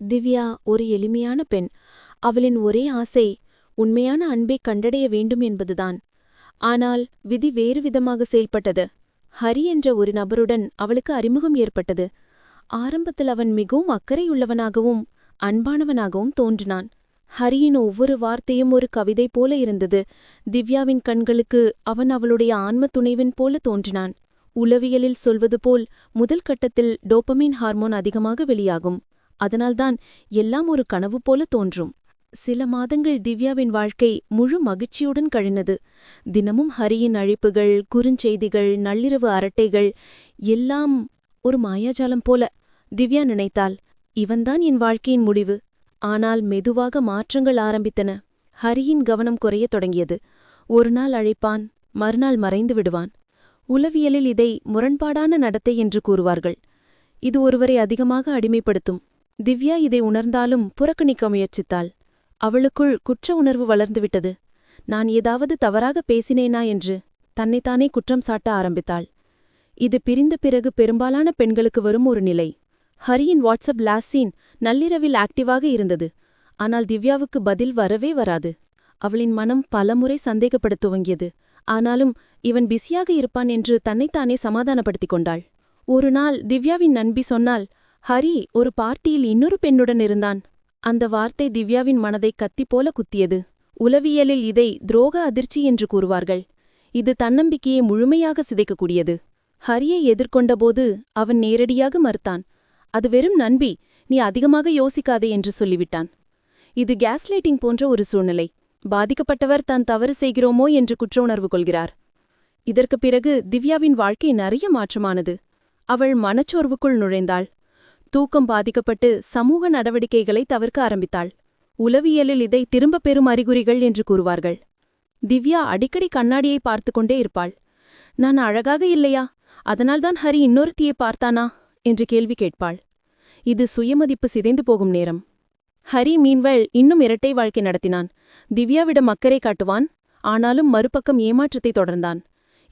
திவ்யா ஒரு எளிமையான பெண். அவளின் ஒரே ஆசை உண்மையான அன்பை கண்டடைய வேண்டும் என்பதுதான். ஆனால் விதி வேறு விதமாக செயல்பட்டது. ஹரி என்ற ஒரு நபருடன் அவளுக்கு அறிமுகம் ஏற்பட்டது. ஆரம்பத்தில் அவன் மிகவும் அக்கறையுள்ளவனாகவும் அன்பானவனாகவும் தோன்றினான். ஹரியின் ஒவ்வொரு வார்த்தையும் ஒரு கவிதை போல இருந்தது. திவ்யாவின் கண்களுக்கு அவன் அவளுடைய ஆன்ம துணைவன் போல தோன்றினான். உளவியலில் சொல்வது போல் முதல் கட்டத்தில் டோப்பமின் ஹார்மோன் அதிகமாக வெளியாகும். அதனால்தான் எல்லாம் ஒரு கனவு போல தோன்றும். சில மாதங்கள் திவ்யாவின் வாழ்க்கை முழு மகிழ்ச்சியுடன் கழிந்தது. தினமும் ஹரியின் அழைப்புகள் குறுஞ்செய்திகள் நள்ளிரவு அரட்டைகள் எல்லாம் ஒரு மாயாஜாலம் போல திவ்யா நினைத்தாள். இவன்தான் என் வாழ்க்கையின் முடிவு. ஆனால் மெதுவாக மாற்றங்கள் ஆரம்பித்தன. ஹரியின் கவனம் குறையத் தொடங்கியது. ஒரு நாள் அழைப்பான் மறுநாள் மறைந்து விடுவான். உளவியலில் இதை முரண்பாடான நடத்தை என்று கூறுவார்கள். இது ஒருவரை அதிகமாக அடிமைப்படுத்தும். திவ்யா இதை உணர்ந்தாலும் புறக்கணிக்க முயற்சித்தாள். அவளுக்குள் குற்ற உணர்வு வளர்ந்துவிட்டது நான் ஏதாவது தவறாக பேசினேனா என்று தன்னைத்தானே குற்றம் சாட்ட ஆரம்பித்தாள். இது பிரிந்த பிறகு பெரும்பாலான பெண்களுக்கு வரும் ஒரு நிலை. ஹரியின் வாட்ஸ்அப் லாஸ்ட் சீன் நள்ளிரவில் ஆக்டிவாக இருந்தது. ஆனால் திவ்யாவுக்கு பதில் வரவே வராது. அவளின் மனம் பலமுறை சந்தேகப்படத் துவங்கியது. ஆனாலும் இவன் பிஸியாக இருப்பான் என்று தன்னைத்தானே சமாதானப்படுத்திக் கொண்டாள். ஒரு நாள் திவ்யாவின் நண்பி சொன்னால் ஹரி ஒரு பார்ட்டியில் இன்னொரு பெண்ணுடன் இருந்தான். அந்த வார்த்தை திவ்யாவின் மனதை கத்தி போல குத்தியது. உளவியலில் இதை துரோக அதிர்ச்சி என்று கூறுவார்கள். இது தன்னம்பிக்கையை முழுமையாக சிதைக்கக்கூடியது. ஹரியை எதிர்கொண்டபோது அவன் நேரடியாக மறுத்தான். அது வெறும் நண்பி நீ அதிகமாக யோசிக்காதே என்று சொல்லிவிட்டான். இது கேஸ்லைட்டிங் போன்ற ஒரு சூழ்நிலை. பாதிக்கப்பட்டவர் தான் தவறு செய்கிறோமோ என்று குற்ற உணர்வு கொள்கிறார். இதற்குப் பிறகு திவ்யாவின் வாழ்க்கை நிறைய மாற்றமானது. அவள் மனச்சோர்வுக்குள் நுழைந்தாள். தூக்கம் பாதிக்கப்பட்டு சமூக நடவடிக்கைகளை தவிர்க்க ஆரம்பித்தாள். உளவியலில் இதை திரும்பப் பெறும் அறிகுறிகள் என்று கூறுவார்கள். திவ்யா அடிக்கடி கண்ணாடியை பார்த்து கொண்டே இருப்பாள். நான் அழகாக இல்லையா? அதனால்தான் ஹரி இன்னொருத்தியை பார்த்தானா? என்று கேள்வி கேட்பாள். இது சுயமதிப்பு சிதைந்து போகும் நேரம். ஹரி மீன்வள் இன்னும் இரட்டை வாழ்க்கை நடத்தினான். திவ்யாவிடம் அக்கறை காட்டுவான். ஆனாலும் மறுபக்கம் ஏமாற்றத்தை தொடர்ந்தான்.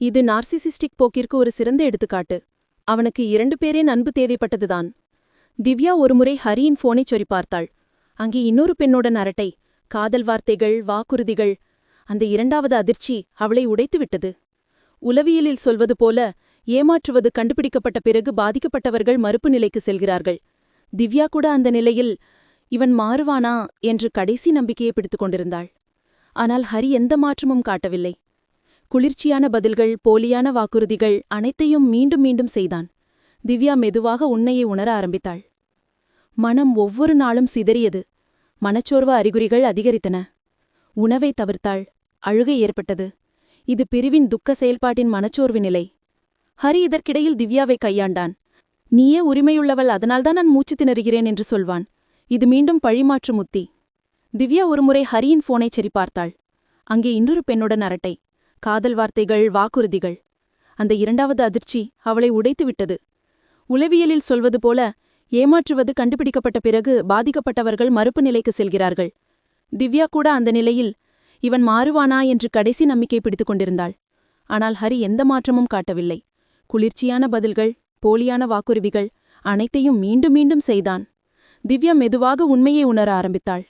இது நார்சிசிஸ்டிக் போக்கிற்கு ஒரு சிறந்த எடுத்துக்காட்டு. அவனுக்கு இரண்டு பேரே நண்பு தேவைப்பட்டதுதான். திவ்யா ஒருமுறை ஹரியின் போனைச் சொறி பார்த்தாள் அங்கே இன்னொரு பெண்ணுடன் அரட்டை காதல் வார்த்தைகள் வாக்குறுதிகள் அந்த இரண்டாவது அதிர்ச்சி அவளை உடைத்துவிட்டது உளவியலில் சொல்வது போல ஏமாற்றுவது கண்டுபிடிக்கப்பட்ட பிறகு பாதிக்கப்பட்டவர்கள் மறுப்பு நிலைக்கு செல்கிறார்கள். திவ்யா கூட அந்த நிலையில் இவன் மாறுவானா? என்று கடைசி நம்பிக்கையை பிடித்துக் கொண்டிருந்தாள். ஆனால் ஹரி எந்த மாற்றமும் காட்டவில்லை. குளிர்ச்சியான பதில்கள் போலியான வாக்குறுதிகள் அனைத்தையும் மீண்டும் மீண்டும் செய்தான். திவ்யா மெதுவாக உன்னையை உணர ஆரம்பித்தாள். மனம் ஒவ்வொரு நாளும் சிதறியது. மனச்சோர்வு அறிகுறிகள் அதிகரித்தன. உணவை தவிர்த்தாள். அழுகை ஏற்பட்டது. இது பிரிவின் துக்க செயல்பாட்டின் மனச்சோர்வு நிலை. ஹரி இதற்கிடையில் திவ்யாவை கையாண்டான். நீயே உரிமையுள்ளவள் அதனால்தான் நான் மூச்சு திணறுகிறேன் என்று சொல்வான். இது மீண்டும் பழிமாற்று முத்தி. திவ்யா ஒருமுறை ஹரியின் போனை சரிபார்த்தாள். அங்கே இன்னொரு பெண்ணுடன் அரட்டை. காதல் வார்த்தைகள் வாக்குறுதிகள். அந்த இரண்டாவது அதிர்ச்சி அவளை உடைத்துவிட்டது. உளவியலில் சொல்வது போல ஏமாற்றுவது கண்டுபிடிக்கப்பட்ட பிறகு பாதிக்கப்பட்டவர்கள் மறுப்பு நிலைக்கு செல்கிறார்கள். திவ்யா கூட அந்த நிலையில் இவன் மாறுவானா? என்று கடைசி நம்பிக்கை பிடித்துக் கொண்டிருந்தாள். ஆனால் ஹரி எந்த மாற்றமும் காட்டவில்லை. குளிர்ச்சியான பதில்கள் போலியான வாக்குறுதிகள் அனைத்தையும் மீண்டும் மீண்டும் செய்தான். திவ்யா மெதுவாக உண்மையை உணர ஆரம்பித்தாள்.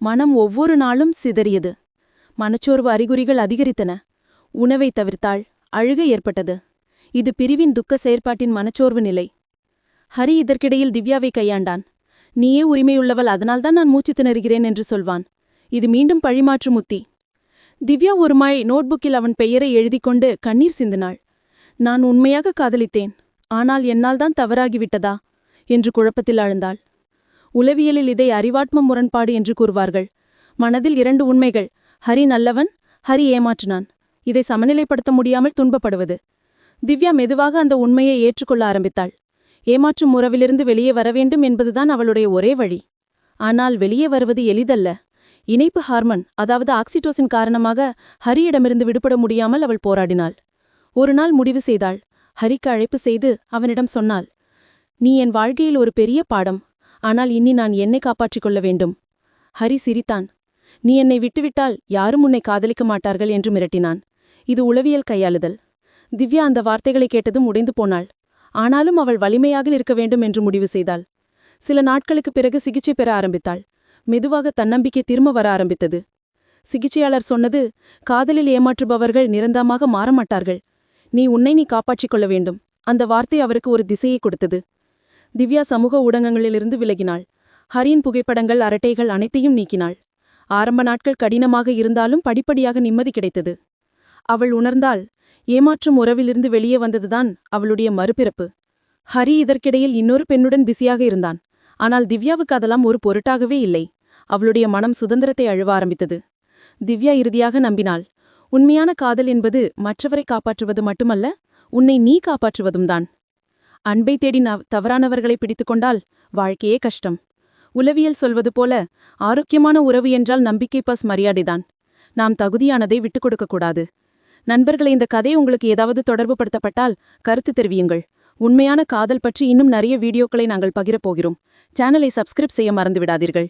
மனம் ஒவ்வொரு நாளும் சிதறியது. மனச்சோர்வு அறிகுறிகள் அதிகரித்தன. உணவை தவிர்த்தாள் அழுகை ஏற்பட்டது. இது பிரிவின் துக்க செயற்பாட்டின் மனச்சோர்வு நிலை. ஹரி இதற்கிடையில் திவ்யாவை கையாண்டான். நீயே உரிமையுள்ளவள் அதனால்தான் நான் மூச்சு திணறுகிறேன் என்று சொல்வான். இது மீண்டும் பழிமாற்று முத்தி. திவ்யா ஒருமாய் நோட்புக்கில் அவன் பெயரை எழுதிக் கொண்டு கண்ணீர் சிந்தினாள். நான் உண்மையாக காதலித்தேன் ஆனால் என்னால் தான் தவறாகிவிட்டதா? என்று குழப்பத்தில் ஆழ்ந்தாள். உளவியலில் இதை அறிவாட்ம முரண்பாடு என்று கூறுவார்கள். மனதில் இரண்டு உண்மைகள் ஹரி நல்லவன் ஹரி ஏமாற்றினான். இதை சமநிலைப்படுத்த முடியாமல் துன்பப்படுவது. திவ்யா மெதுவாக அந்த உண்மையை ஏற்றுக்கொள்ள ஆரம்பித்தாள். ஏமாற்றும் உறவிலிருந்து வெளியே வரவேண்டும் என்பதுதான் அவளுடைய ஒரே வழி. ஆனால் வெளியே வருவது எளிதல்ல. இணைப்பு ஹார்மன் அதாவது ஆக்சிடோசின் காரணமாக ஹரியிடமிருந்து விடுபட முடியாமல் அவள் போராடினாள். ஒரு நாள் முடிவு செய்தாள். ஹரிக்கு அழைப்பு செய்து அவனிடம் சொன்னாள் நீ என் வாழ்க்கையில் ஒரு பெரிய பாடம். ஆனால் இனி நான் என்னை காப்பாற்றிக் கொள்ள வேண்டும். ஹரி சிரித்தான் நீ என்னை விட்டுவிட்டால் யாரும் உன்னை காதலிக்க மாட்டார்கள் என்று மிரட்டினான். இது உளவியல் கையாளுதல். திவ்யா அந்த வார்த்தைகளை கேட்டதும் உடைந்து போனாள். ஆனாலும் அவள் வலிமையாக இருக்க வேண்டும் என்று முடிவு செய்தாள். சில நாட்களுக்கு பிறகு சிகிச்சை பெற ஆரம்பித்தாள். மெதுவாக தன்னம்பிக்கை திரும்ப வர ஆரம்பித்தது. சிகிச்சையாளர் சொன்னது காதலில் ஏமாற்றுபவர்கள் நிரந்தரமாக மாறமாட்டார்கள். நீ உன்னை நீ காப்பாற்றிக் கொள்ள வேண்டும். அந்த வார்த்தை அவருக்கு ஒரு திசையை கொடுத்தது. திவ்யா சமூக ஊடகங்களிலிருந்து விலகினாள். ஹரியின் புகைப்படங்கள் அரட்டைகள் அனைத்தையும் நீக்கினாள். ஆரம்ப நாட்கள் கடினமாக இருந்தாலும் படிப்படியாக நிம்மதி கிடைத்தது. அவள் உணர்ந்தாள் ஏமாற்றும் உறவிலிருந்து வெளியே வந்ததுதான் அவளுடைய மறுபிறப்பு. ஹரி இதற்கிடையில் இன்னொரு பெண்ணுடன் பிஸியாக இருந்தான். ஆனால் திவ்யாவுக்கு அதெல்லாம் ஒரு பொருட்டாகவே இல்லை. அவளுடைய மனம் சுதந்திரத்தை அழுவ ஆரம்பித்தது. திவ்யா இறுதியாக நம்பினாள். உண்மையான காதல் என்பது மற்றவரை காப்பாற்றுவது மட்டுமல்ல உன்னை நீ காப்பாற்றுவதும் தான். அன்பை தேடி நவ- தவறானவர்களை பிடித்துக்கொண்டால் வாழ்க்கையே கஷ்டம். உளவியல் சொல்வது போல ஆரோக்கியமான உறவு என்றால் நம்பிக்கை பஸ் மரியாதைதான். நாம் தகுதியானதை விட்டுக் கொடுக்கக்கூடாது நண்பர்களை இந்த கதை உங்களுக்கு ஏதாவது தொடர்பு படுத்தப்பட்டால் கருத்து தெரிவியுங்கள். உண்மையான காதல் பற்றி இன்னும் நிறைய வீடியோக்களை நாங்கள் பகிரப் போகிறோம். சேனலை சப்ஸ்கிரைப் செய்ய மறந்துவிடாதீர்கள்.